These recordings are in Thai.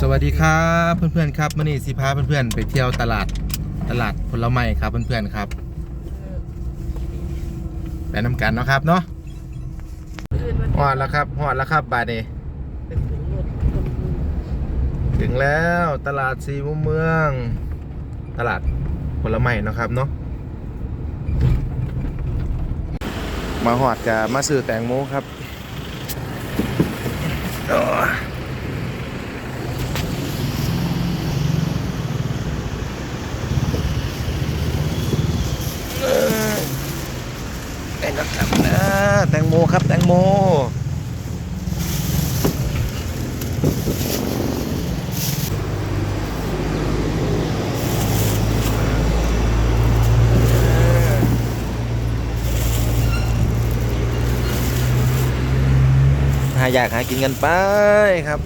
สวัสดีครับเพื่อนๆครับมื่อนี้สิพาเพื่อนๆไปเที่ยวตลาดตลาดผลไม้ครับเพื่อนๆครับไปน้ำกันเนาะครับเนาะหอดแล้วครับหอดแล้วครับบาดนี้ถึงแล้วตลาดสีมุมเมือง ตลาดผลไม้เนาะครับเนาะมาหอดกับมาซื้อแตงโมครับโอ้ย แตงครับนะแตงโมครับแตง โม หาอยากหากินกันไปครับ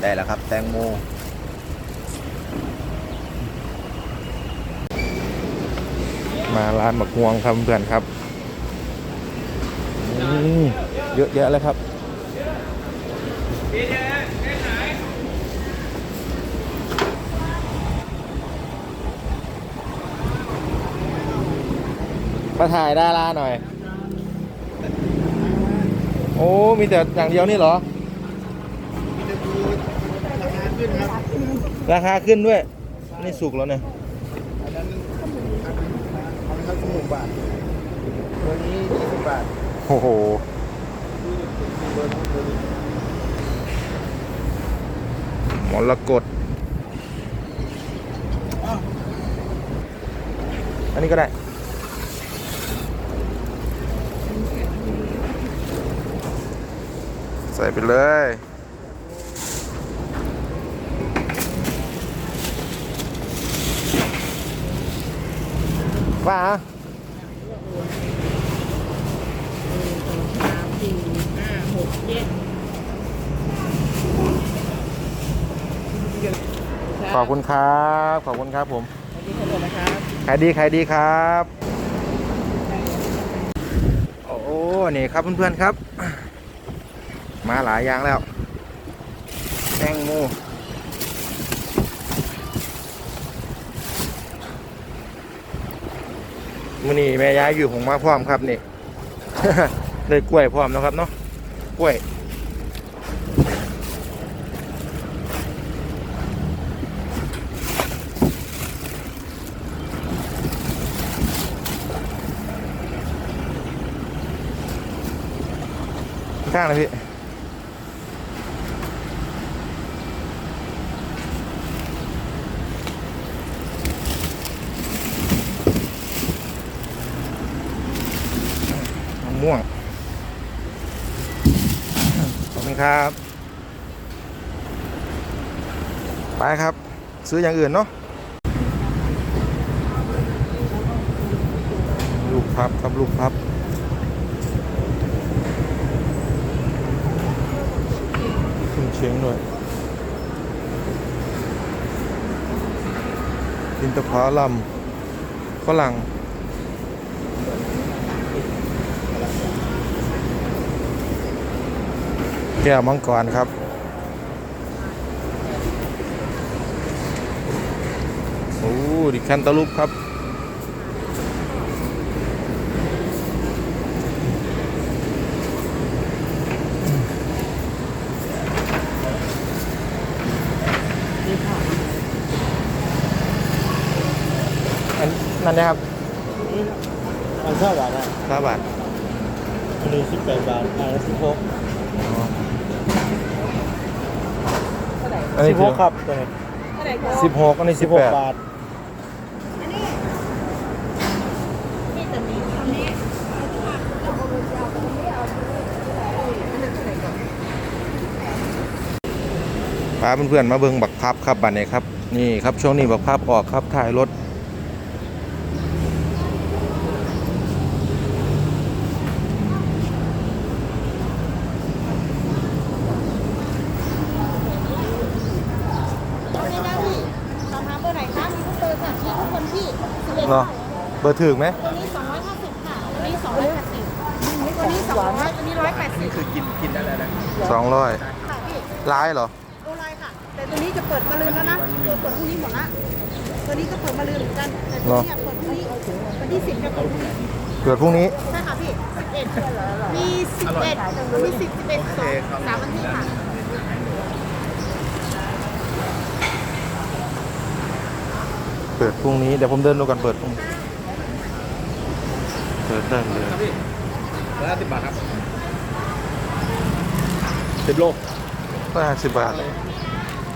ได้แล้วครับ แตงโม มาร้านบักม่วงครับเพื่อนครับอืมเยอะแยะเลยครับมาถ่ายดาราหน่อย โอ้ มีแต่อย่างเดียวนี่เหรอ ราคาขึ้นด้วย นี่สุกแล้วเนี่ย อันนั้นอันนั้นครั บสิบหกบาท ตัวนี้ยี่สิบบาทโอ้โห ตัวนี้ตัวนี้มรกตอันนี้ก็ได้ ใส่ไปเลยว่า สามสี่ห้าหกเจ็ด ขอบคุณครับ ขอบคุณครับผมสวัสดีครับผมนะครับขายดีขายดีครับ โอ้นี่ครับเพื่อนๆครับ มาหลายอย่างแล้วแตงโมมื่อนี้แม่ย้ายอยู่ของมาพร้อมครับนี่ ได้กล้วยพร้อมนะครับเนาะกล้วย ข้างเลยพี่มะม่วง ขอบคุณครับ ไปครับ ซื้ออย่างอื่นเนาะ ลูกพับครับลูกพับ คุณเชียงด้วยกินตะพาลำฝรั่งแก้วมังกรครับ โอ้ดิคันตะลุปครับ นนั่นนะครับอันเท่าบาทอะห้าบาทอันนี้สิบแปดบาทอันนี้สิบหกอันนี้สิบหกครับตัวนี้เท่าไหร่ครับสิบหกอันนี้สิสิบบหแปกดบาทนี่ตัวนี้อันนี้พาเพื่อนๆมาเบิ่งบักพับครับบัดนี้ครับนี่ครับช่วงนี้บักพับออกครับถ่ายรถ ตอนนี้นะพี่สอบถามเบอร์ไหนคะมีทุกเบอร์ค่ะมีทุกคนพี่ สิบเอ็ดเนาะเบอร์ถึกไหมตัวนี้สองร้อยห้าสิบค่ะตัวนี้สองร้อยแปดสิบตัวนี้สองร้อยคือกินกินได้แล้วนะสองร้อยค่ะพี่ร้ายเหรอโอไลน์ค่ะ แต่ตัวนี้จะเปิดมาลืนแล้วนะตัวเปิดพรุ่งนี้หมดละตัวนี้ก็เปิดมาลืนเหมือนกันแต่ตัวเนี้ยเปิดพรุ่งนี้วันที่สิบจะเปิดพรุ่งนี้เกิดพรุ่งนี้ใช่ค่ะพี่สิบเอ็ดมีสิบเอ็ดมีสิบสิบเอ็ดสองสามวันที่ค่ะ เปิดพรุ่งนี้ เดี๋ยวผมเดินดูกันเปิดพรุ่งนี้เปิดได้เลยครับพี่ร้อยห้าสิบบาทครับสิบโลร้อยห้าสิบบาท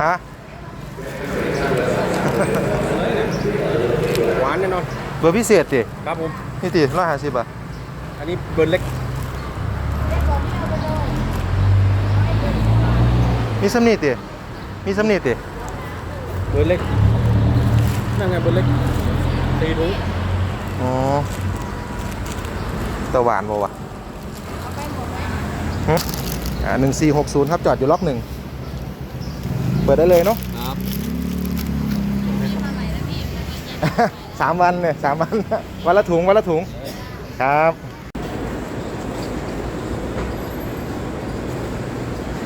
ฮะหวานแน่นอนเบอร์พิเศษดิครับผมนี่ดิร้อยห้าสิบบาทอันนี้เบอร์เล็กมีสำนีดิมีสำนีดิเบอร์เล็ก นั่นไงเบอร์เล็กตีถุงอ๋อตะหวานบ่วะหึอ่าหนึ่งสี่หกศูนย์ครับจอดอยู่ล็อกหนึ่ง เปิดได้เลยเนาะครับสามวันเนี่ยสามวัน วันละถุง วันละถุง ครับ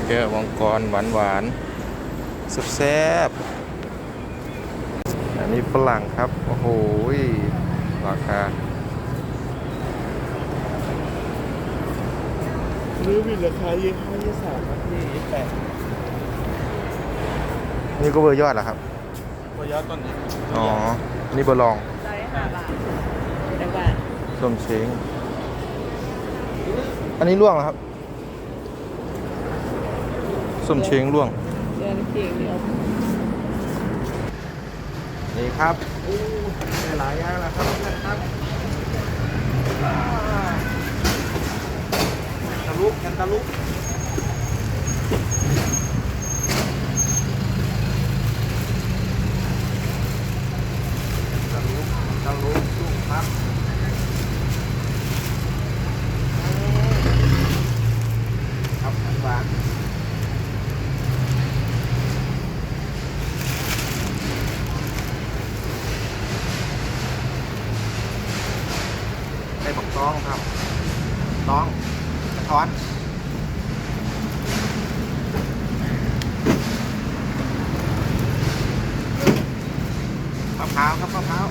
แก้วมังกรหวานหวานๆแซ่บๆอั นนี้ฝรั่งครับ โอ้โหยราคาหรือมีราคายี่ห้ายี่สามครับพี่แปดนี่ก็เบอร์ยอดเหรอครับระยะต้นนี้ อ๋อ นี่เบอร์รองร้อยห้าบาทแต่ว่าส้มเช้งอันนี้ร่วงเหรอครับส้มเช้งร่วงเดือนเพียงเดียว นี่ครับอู้หลายอย่างแล้วครับเพื่อนครับตะลุกกันตะลุกตะลุกตะลุกลูกครับครับหวาน ได้บักต้องครับ ต้องกระท้อนมะพร้าวครับมะพร้าว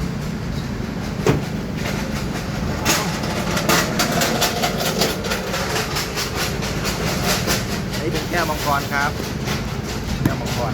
อันนี้เป็นแก้วมังกรครับ แก้วมังกร